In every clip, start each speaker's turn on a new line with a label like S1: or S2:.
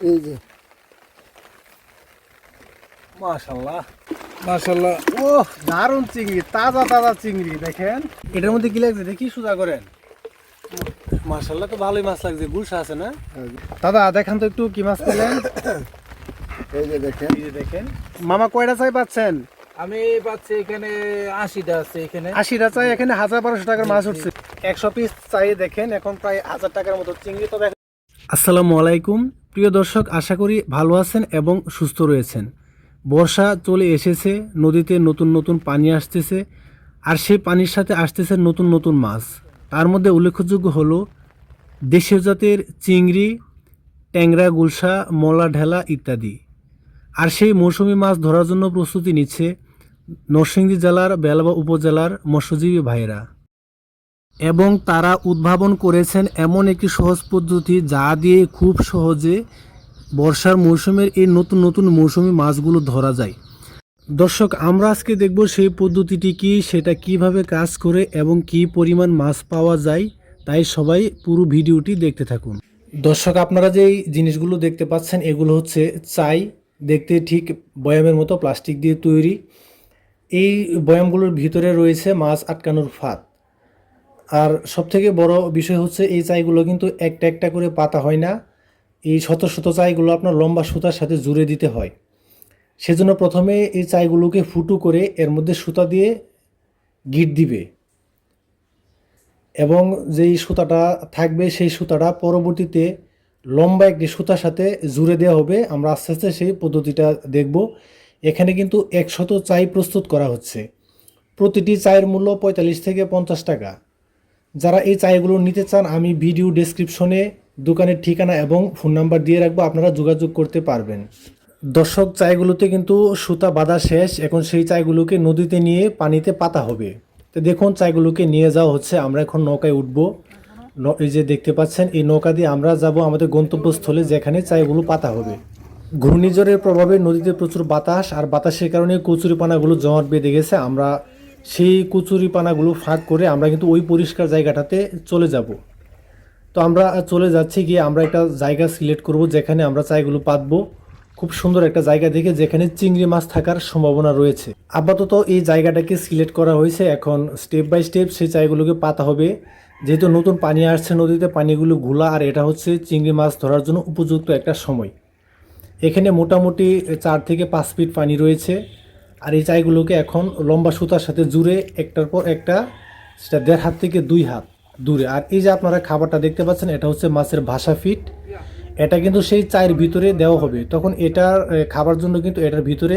S1: এই যে।
S2: মাশাল্লাহ মাশাল্লাহ ও দারুণ চিংড়ি তাজা তাজা চিংড়ি দেখেন। এটার মধ্যে কি লাগছে দেখি করেন। মাশাল্লাহ তো ভালোই মাছ লাগছে গুলশা আছে না? দাদা দেখান তো একটু কি মাছ পেলেন।
S1: এই যে দেখেন।
S2: এই যে দেখেন। মামা কয়টা চাই পাচ্ছেন?
S3: আমি পাচ্ছি এখানে আশিটা আছে এখানে।
S2: আশিটা চাই এখানে হাজার বারোশো টাকার মাছ উঠছে। একশো পিস চাই দেখেন এখন প্রায় হাজার টাকার মতো চিংড়ি। তবে আসসালামু আলাইকুম। প্রিয় দর্শক, আশা করি ভালো আছেন এবং সুস্থ রয়েছেন। বর্ষা চলে এসেছে, নদীতে নতুন নতুন পানি আসতেছে, আর সেই পানির সাথে আসতেছে নতুন নতুন মাছ। তার মধ্যে উল্লেখযোগ্য হলো দেশীয় জাতের চিংড়ি, ট্যাংরা, গুলশা, মলা, ঢেলা ইত্যাদি। আর সেই মৌসুমি মাছ ধরার জন্য প্রস্তুতি নিচ্ছে নরসিংদী জেলার বেলবা উপজেলার মৎস্যজীবী ভাইরা এবং তারা উদ্ভাবন করেছেন এমন একটি সহজ পদ্ধতি যা দিয়ে খুব সহজে বর্ষার মৌসুমের এই নতুন নতুন মৌসুমি মাছগুলো ধরা যায়। দর্শক, আমরা আজকে দেখব সেই পদ্ধতিটি কি, সেটা কীভাবে কাজ করে এবং কি পরিমাণ মাছ পাওয়া যায়, তাই সবাই পুরো ভিডিওটি দেখতে থাকুন। দর্শক, আপনারা যেই জিনিসগুলো দেখতে পাচ্ছেন, এগুলো হচ্ছে চাই। দেখতে ঠিক বয়ামের মতো প্লাস্টিক দিয়ে তৈরি। এই বয়ামগুলোর ভিতরে রয়েছে মাছ আটকানোর ফাঁদ। আর সবথেকে বড় বিষয় হচ্ছে এই চাইগুলো কিন্তু একটা একটা করে পাতা হয় না। এই শত শত চাইগুলো আপনার লম্বা সুতার সাথে জুড়ে দিতে হয়। সেজন্য প্রথমে এই চাইগুলোকে ফুটো করে এর মধ্যে সুতা দিয়ে গিট দিবে। এবং যেই সুতাটা থাকবে সেই সুতাটা পরবর্তীতে লম্বা একটি সুতার সাথে জুড়ে দেওয়া হবে। আমরা আস্তে আস্তে সেই পদ্ধতিটা দেখব। এখানে কিন্তু একশত চাই প্রস্তুত করা হচ্ছে। প্রতিটি চায়ের মূল্য পঁয়তাল্লিশ থেকে পঞ্চাশ টাকা। যারা এই চায়গুলো নিতে চান, আমি ভিডিও ডেসক্রিপশনে দোকানের ঠিকানা এবং ফোন নাম্বার দিয়ে রাখব, আপনারা যোগাযোগ করতে পারবেন। দর্শক চায়গুলোতে কিন্তু সুতা বাঁধা শেষ। এখন সেই চায়গুলোকে নদীতে নিয়ে পানিতে পাতা হবে। তো দেখুন চায়গুলোকে নিয়ে যাওয়া হচ্ছে। আমরা এখন নৌকায় উঠবো। এই যে দেখতে পাচ্ছেন, এই নৌকা দিয়ে আমরা যাব আমাদের গন্তব্যস্থলে, যেখানে চায়গুলো পাতা হবে। ঘূর্ণিঝড়ের প্রভাবে নদীতে প্রচুর বাতাস, আর বাতাসের কারণে কচুরিপানাগুলো জমাট বেঁধে গেছে। আমরা সেই কচুরিপানাগুলো ফাঁক করে আমরা কিন্তু ওই পরিষ্কার জায়গাটাতে চলে যাব। তো আমরা চলে যাচ্ছি গিয়ে আমরা একটা জায়গা সিলেক্ট করব যেখানে আমরা চাইগুলো পাতবো। খুব সুন্দর একটা জায়গা দেখে যেখানে চিংড়ি মাছ থাকার সম্ভাবনা রয়েছে। আপাতত এই জায়গাটাকে সিলেক্ট করা হয়েছে। এখন স্টেপ বাই স্টেপ সেই চাইগুলোকে পাতা হবে। যেহেতু নতুন পানি আসছে নদীতে, পানিগুলো ঘোলা আর এটা হচ্ছে চিংড়ি মাছ ধরার জন্য উপযুক্ত একটা সময়। এখানে মোটামুটি চার থেকে পাঁচ ফিট পানি রয়েছে। আর এই চাইগুলোকে এখন লম্বা সুতার সাথে জুড়ে একটার পর একটা সেটা দেড় হাত থেকে দুই হাত দূরে। আর এই যে আপনারা খাবারটা দেখতে পাচ্ছেন, এটা হচ্ছে মাছের ভাষা ফিট। এটা কিন্তু সেই চায়ের ভিতরে দেওয়া হবে। তখন এটার খাবার জন্য কিন্তু এটার ভিতরে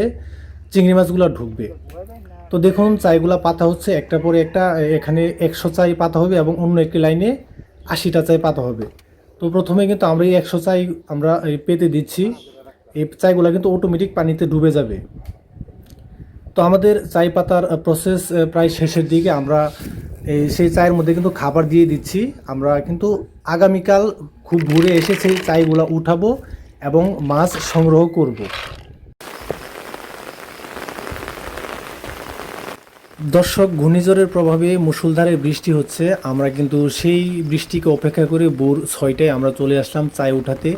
S2: চিংড়ি মাছগুলো ঢুকবে। তো দেখুন, চাইগুলা পাতা হচ্ছে একটা পরে একটা এখানে একশো চাই পাতা হবে এবং অন্য একটি লাইনে আশিটা চাই পাতা হবে। তো প্রথমে কিন্তু আমরা এই একশো চাই আমরা পেতে দিচ্ছি। এই চাইগুলা কিন্তু অটোমেটিক পানিতে ডুবে যাবে। তো আমাদের চাই পাতার প্রসেস প্রায় শেষের দিকে আমরা, এই সেই চায়ের মধ্যে কিন্তু খাবার দিয়ে দিচ্ছি। আমরা কিন্তু আগামীকাল খুব ঘুরে এসে সেই চাইগুলা উঠাবো এবং মাছ সংগ্রহ করব। দর্শক, ঘূর্ণিঝড়ের প্রভাবে মুষলধারে বৃষ্টি হচ্ছে। আমরা কিন্তু সেই বৃষ্টিকে অপেক্ষা করে ভোর ছয়টায় আমরা চলে আসলাম চায় উঠাতে।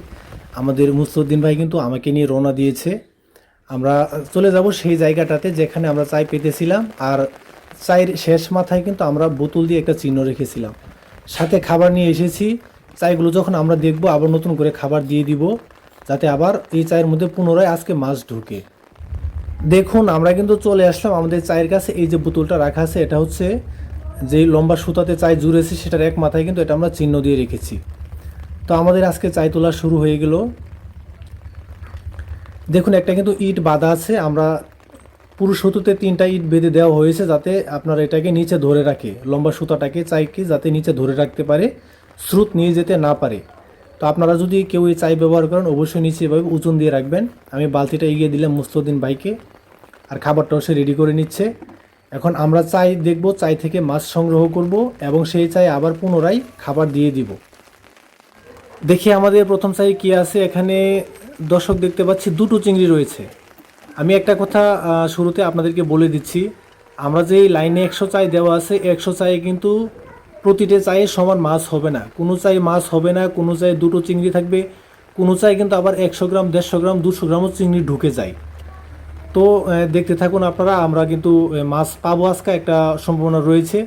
S2: আমাদের মুস্তুদ্দিন ভাই কিন্তু আমাকে নিয়ে রওনা দিয়েছে। আমরা চলে যাব সেই জায়গাটাতে যেখানে আমরা চাই পেতেছিলাম। আর চায়ের শেষ মাথায় কিন্তু আমরা বোতল দিয়ে একটা চিহ্ন রেখেছিলাম। সাথে খাবার নিয়ে এসেছি। চাইগুলো যখন আমরা দেখব, আবার নতুন করে খাবার দিয়ে দিব, যাতে আবার এই চায়ের মধ্যে পুনরায় আজকে মাছ ঢুকে। দেখুন, আমরা কিন্তু চলে আসলাম আমাদের চায়ের কাছে। এই যে বোতলটা রাখা আছে, এটা হচ্ছে যে লম্বা সুতাতে চায় জুড়েছি, সেটার এক মাথায় কিন্তু এটা আমরা চিহ্ন দিয়ে রেখেছি। তো আমাদের আজকে চাই তোলা শুরু হয়ে গেল। দেখুন, একটা কিন্তু ইট বাঁধা আছে। আমরা পুরো সুতোতে তিনটা ইট বেঁধে দেওয়া হয়েছে যাতে আপনার এটাকে নিচে ধরে রাখে। লম্বা সুতাটাকে, চাইকে যাতে নিচে ধরে রাখতে পারে, স্রোত নিয়ে যেতে না পারে। তো আপনারা যদি কেউ এই চাই ব্যবহার করেন, অবশ্যই নিচে এভাবে ওজন দিয়ে রাখবেন। আমি বালতিটা এগিয়ে দিলাম মুস্তদিন বাইকে আর খাবারটাও সে রেডি করে নিচ্ছে। এখন আমরা চাই দেখব, চাই থেকে মাছ সংগ্রহ করব এবং সেই চাই আবার পুনরায় খাবার দিয়ে দিব। দেখি আমাদের প্রথম চাই কি আছে। এখানে দর্শক দেখতে পাচ্ছি দুটো চিংড়ি রয়েছে। আমি একটা কথা শুরুতে আপনাদেরকে বলে দিচ্ছি, আমরা যে লাইনে একশো চাই দেওয়া আছে, একশো চাই কিন্তু প্রতিটা চায়ে সমান মাছ হবে না। কোনো চাই মাছ হবে না, কোনো চাই দুটো চিংড়ি থাকবে, কোনো চাই কিন্তু আবার একশো গ্রাম, দেড়শো গ্রাম, দুশো গ্রামও চিংড়ি ঢুকে যায়। তো দেখতে থাকুন আপনারা, আমরা কিন্তু মাছ পাবো আজকে, একটা সম্ভাবনা রয়েছে।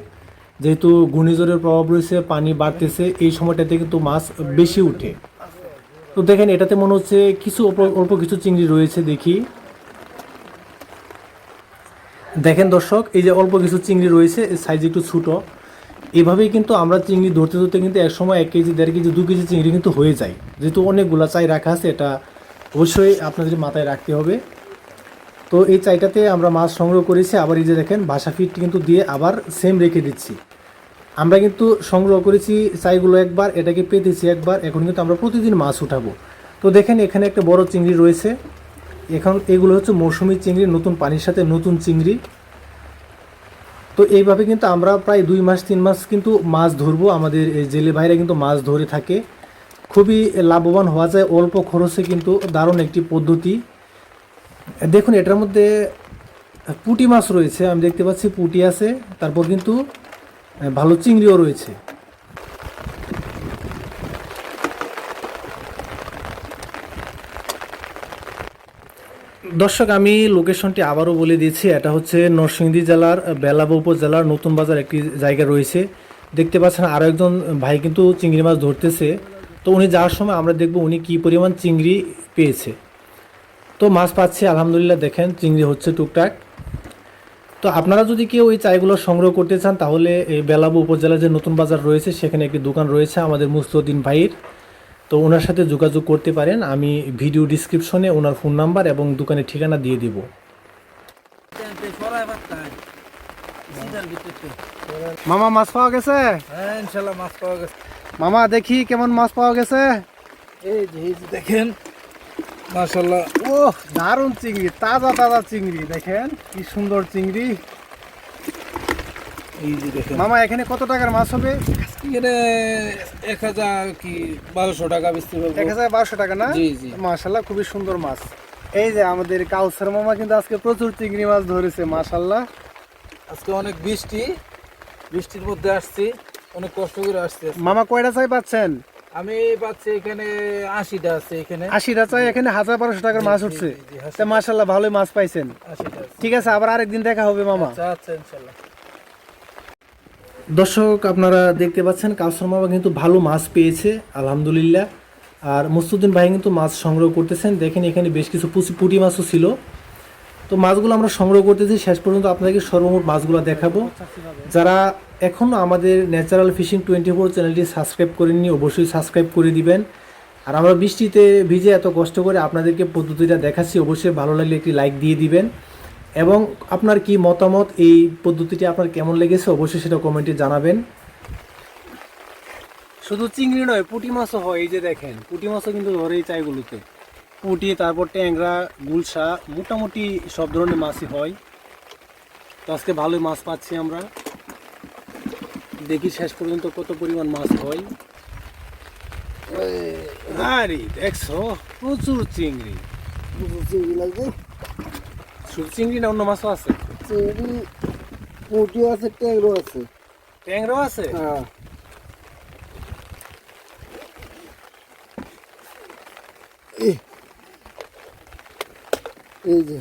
S2: যেহেতু ঘূর্ণিঝড়ের প্রভাব রয়েছে, পানি বাড়তেছে, এই সময়টাতে কিন্তু মাছ বেশি উঠে। তো দেখেন, এটাতে মনে হচ্ছে কিছু অল্প কিছু চিংড়ি রয়েছে দেখি। দেখেন দর্শক, এই যে অল্প কিছু চিংড়ি রয়েছে সাইজ একটু ছোটো। এভাবেই কিন্তু আমরা চিংড়ি ধরতে ধরতে কিন্তু এক সময় এক কেজি, দেড় কেজি, দু কেজি চিংড়ি কিন্তু হয়ে যায়। যেহেতু অনেকগুলা চাই রাখা আছে, এটা অবশ্যই আপনাদের মাথায় রাখতে হবে। তো এই চাইটাতে আমরা মাছ সংগ্রহ করেছি, আবার এই যে দেখেন ভাষা ফিট কিন্তু দিয়ে আবার সেম রেখে দিচ্ছি। আমরা কিন্তু সংগ্রহ করেছি চাইগুলো একবার, এটাকে পেতেছি একবার, এখন কিন্তু আমরা প্রতিদিন মাছ উঠাবো। তো দেখেন এখানে একটা বড় চিংড়ি রয়েছে। এখন এগুলো হচ্ছে মৌসুমি চিংড়ি, নতুন পানির সাথে নতুন চিংড়ি। তো এইভাবে কিন্তু আমরা প্রায় দুই মাস, তিন মাস কিন্তু মাছ ধরবো। আমাদের এই জেলে ভাইরা কিন্তু মাছ ধরে থাকে। খুবই লাভবান হওয়া যায়, অল্প খরচে কিন্তু দারুণ একটি পদ্ধতি। দেখুন, এটার মধ্যে পুঁটি মাছ রয়েছে, আমি দেখতে পাচ্ছি পুঁটি আছে। তারপর কিন্তু ভালো চিংড়িও রয়েছে। দর্শক, আমি লোকেশনটি আবারও বলে দিয়েছি, এটা হচ্ছে নরসিংদী জেলার বেলাব উপজেলার নতুন বাজার একটি জায়গা রয়েছে। দেখতে পাচ্ছেন আরও একজন ভাই কিন্তু চিংড়ি মাছ ধরতেছে। তো উনি যাওয়ার সময় আমরা দেখব উনি কী পরিমাণ চিংড়ি পেয়েছে। তো মাছ পাচ্ছে, আলহামদুলিল্লাহ, দেখেন চিংড়ি হচ্ছে টুকটাক। তো আপনারা যদি কেউ ওই চাইগুলো সংগ্রহ করতে চান তাহলে এই বেলাবু উপজেলার যে নতুন বাজার রয়েছে সেখানে একটি দোকান রয়েছে আমাদের মুস্তদিন ভাইয়ের। তো ওনার সাথে যোগাযোগ করতে পারেন আমি ভিডিও ডিসক্রিপশনে ওনার ফোন নাম্বার এবং দোকানের ঠিকানা দিয়ে দিব। মামা মাছ পাওয়া গেছে?
S3: হ্যাঁ মাছ পাওয়া গেছে।
S2: মামা দেখি কেমন মাছ পাওয়া গেছে।
S3: এই এই যে দেখেন মাশাল্লাহ
S2: ও দারুণ চিংড়ি তাজা তাজা চিংড়ি দেখেন কি সুন্দর চিংড়ি।
S3: এই যে দেখেন।
S2: মামা এখানে কত টাকার মাছ হবে?
S3: এখানে এক হাজার কি বারোশো টাকা বেচতে পারব
S2: এক হাজার বারোশো টাকা না?
S3: জি জি।
S2: মাশাল্লাহ খুবই সুন্দর মাছ। এই যে আমাদের কাউসার মামা কিন্তু আজকে প্রচুর চিংড়ি মাছ ধরেছে মাশাল্লাহ
S3: আজকে অনেক বৃষ্টি বৃষ্টির মধ্যে আসছি অনেক কষ্ট করে আসছি।
S2: মামা কয়টা চাই পাচ্ছেন?
S3: আমি পাচ্ছি এখানে আশিটা আছে এখানে।
S2: আশিটা চাই এখানে হাজার বারোশো টাকার মাছ উঠছে। তা মাশাল্লাহ ভালোই মাছ পাইছেন। ঠিক আছে আবার আরেকদিন দেখা হবে মামা।
S3: আচ্ছা আচ্ছা ইনশাল্লাহ
S2: দর্শক আপনারা দেখতে পাচ্ছেন কাউসার মামা কিন্তু ভালো মাছ পেয়েছে আলহামদুলিল্লাহ। আর মুস্তুদ্দিন ভাই কিন্তু মাছ সংগ্রহ করতেছেন। দেখেন এখানে বেশ কিছু পুঁটি মাছও ছিল। তো মাছগুলো আমরা সংগ্রহ করতেছি। শেষ পর্যন্ত আপনাদেরকে সর্বমোট মাছগুলো দেখাবো। যারা এখনও আমাদের ন্যাচারাল ফিশিং টোয়েন্টি ফোর চ্যানেলটি সাবস্ক্রাইব করেননি, অবশ্যই সাবস্ক্রাইব করে দিবেন। আর আমরা বৃষ্টিতে ভিজে এত কষ্ট করে আপনাদেরকে পদ্ধতিটা দেখাচ্ছি, অবশ্যই ভালো লাগলে একটি লাইক দিয়ে দিবেন। এবং আপনার কি মতামত, এই পদ্ধতিটি আপনার কেমন লেগেছে, অবশ্যই সেটা কমেন্টে জানাবেন। শুধু চিংড়ি নয়, পুঁটি মাছও হয়, এই যে দেখেন, পুঁটি মাছও কিন্তু ধরে এই চাইগুলোতে। পুঁটি তারপর ট্যাংরা গুলশা মোটামুটি সব ধরনের মাছই হয়। তো আজকে ভালোই মাছ পাচ্ছি আমরা। দেখি শেষ পর্যন্ত কত পরিমাণ মাছ হয়। আরে দেখছ? প্রচুর চিংড়ি।
S1: কিছু চিংড়ি লাগবে
S2: শুধু চিংড়ি না অন্য মাছও আছে?
S1: চিংড়ি পুঁটি আছে ট্যাংরো আছে।
S2: ট্যাংরাও আছে?
S1: হ্যাঁ। এই যে।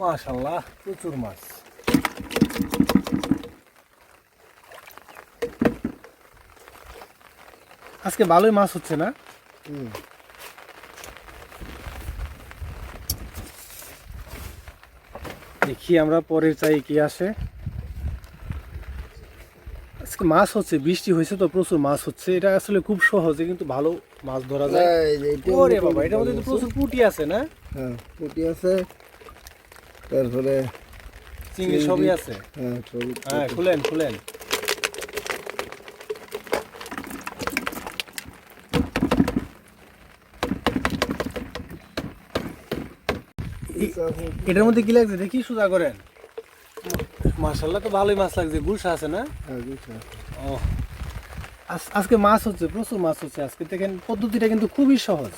S2: মাশাল্লাহ প্রচুর মাছ। আজকে ভালোই মাছ হচ্ছে না? দেখি আমরা পরের চাই কি আসে। আজকে মাছ হচ্ছে বৃষ্টি হয়েছে তো প্রচুর মাছ হচ্ছে। এটা আসলে খুব সহজে কিন্তু ভালো মাছ ধরা যায়। ওরে বাবা এটার মধ্যে প্রচুর পুঁটি আছে না?
S1: হ্যাঁ পুঁটি আছে। তারপরে
S2: চিংড়ি সবই আছে?
S1: হ্যাঁ সবই
S2: হ্যাঁ খুলেন খুলেন। এটার মধ্যে কি লাগছে? দেখি সোজা করেন। মাশাল্লাহ তো ভালোই মাছ লাগছে। গুলশা আছে না?
S1: হ্যাঁ।
S2: ও আজকে মাছ হচ্ছে প্রচুর মাছ হচ্ছে আজকে। দেখেন পদ্ধতিটা কিন্তু খুবই সহজ।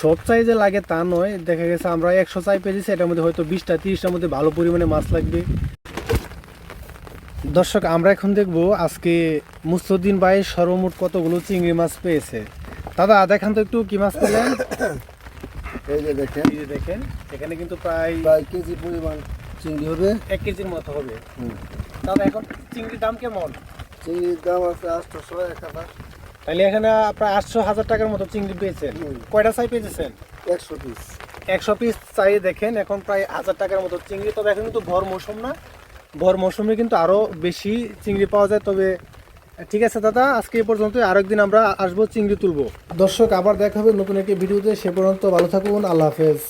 S2: সব চাই যে লাগে তা নয়। দেখা গেছে আমরা একশো চাই পেয়েছি এটার মধ্যে হয়তো বিশটা তিরিশটার মধ্যে ভালো পরিমাণে মাছ লাগবে। দর্শক আমরা এখন দেখব আজকে মুস্তুদ্দিন ভাই সর্বমোট কতগুলো চিংড়ি মাছ পেয়েছে। দাদা দেখান তো একটু কি মাছ পেলেন?
S1: এই যে দেখেন।
S2: এই যে দেখেন এখানে কিন্তু প্রায়
S1: প্রায় কেজি পরিমাণ। চিংড়ি হবে?
S2: এক কেজির মতো হবে। দাদা এখন চিংড়ির দাম কেমন?
S1: চিংড়ির দাম আছে আটশোশো এক হাজার।
S2: তাহলে এখানে প্রায় আটশো হাজার টাকার মতো চিংড়ি পেয়েছেন। কয়টা চাই পেয়েছেন?
S1: একশো পিস।
S2: একশো পিস চাই দেখেন এখন প্রায় হাজার টাকার মতো চিংড়ি। তবে এখন কিন্তু ভর মৌসুম না। ভর মৌসুমে কিন্তু আরও বেশি চিংড়ি পাওয়া যায়। তবে ঠিক আছে দাদা আজকে এই পর্যন্ত। আরেকদিন আমরা আসব চিংড়ি তুলবো। দর্শক আবার দেখা হবে নতুন একটি ভিডিওতে। সে পর্যন্ত ভালো থাকুন। আল্লাহ হাফেজ।